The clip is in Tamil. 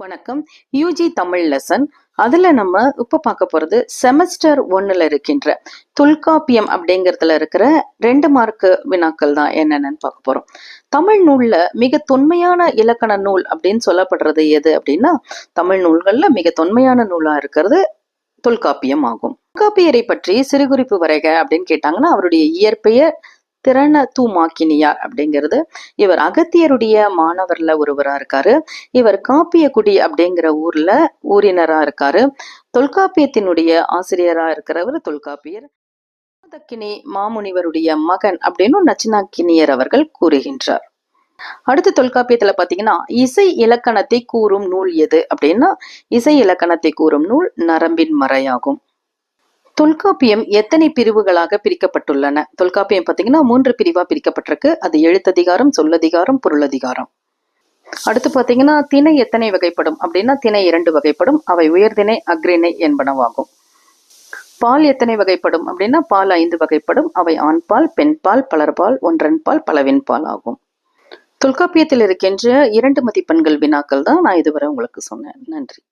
வணக்கம். யூஜி தமிழ் லெசன் அதுல நம்ம இப்ப பார்க்க போறது செமஸ்டர் ஒன்னுல இருக்கின்ற தொல்காப்பியம் அப்படிங்கறதுல இருக்கிற ரெண்டு மார்க் வினாக்கள் தான் என்னென்னு பார்க்க போறோம். தமிழ் நூல்ல மிக தொன்மையான இலக்கண நூல் அப்படின்னு சொல்லப்படுறது எது அப்படின்னா தமிழ் நூல்கள்ல மிக தொன்மையான நூலா இருக்கிறது தொல்காப்பியம் ஆகும். தொல்காப்பியரை பற்றி சிறுகுறிப்பு வரைக அப்படின்னு கேட்டாங்கன்னா அவருடைய இயற்பெயர் திறன தூமாக்கினியார் அப்படிங்கிறது இவர் அகத்தியருடைய மாணவர்ல ஒருவரா இருக்காரு. இவர் காப்பியக்குடி அப்படிங்கிற ஊர்ல ஊரினரா இருக்காரு. தொல்காப்பியத்தினுடைய ஆசிரியரா இருக்கிறவர் தொல்காப்பியர். தக்கினி மாமுனிவருடைய மகன் அப்படின்னு நச்சினாக்கினியர் அவர்கள் கூறுகின்றார். அடுத்து தொல்காப்பியத்துல பாத்தீங்கன்னா இசை இலக்கணத்தை கூறும் நூல் எது அப்படின்னா இசை இலக்கணத்தை கூறும் நூல் நரம்பின் மறையாகும். தொல்காப்பியம் எத்தனை பிரிவுகளாக பிரிக்கப்பட்டுள்ளன? தொல்காப்பியம் பார்த்தீங்கன்னா மூன்று பிரிவா பிரிக்கப்பட்டிருக்கு. அது எழுத்ததிகாரம் சொல்லதிகாரம் பொருளதிகாரம். அடுத்து பார்த்தீங்கன்னா திணை எத்தனை வகைப்படும்? அப்படின்னா திணை இரண்டு வகைப்படும். அவை உயர்திணை அக்ரிணை என்பனவாகும். பால் எத்தனை வகைப்படும்? அப்படின்னா பால் ஐந்து வகைப்படும். அவை ஆண் பால் பலர்பால் ஒன்றன் பால் பலவின் பால் ஆகும். தொல்காப்பியத்தில் இருக்கின்ற இரண்டு மதிப்பெண்கள் வினாக்கள் தான் நான் இதுவரை உங்களுக்கு சொன்னேன். நன்றி.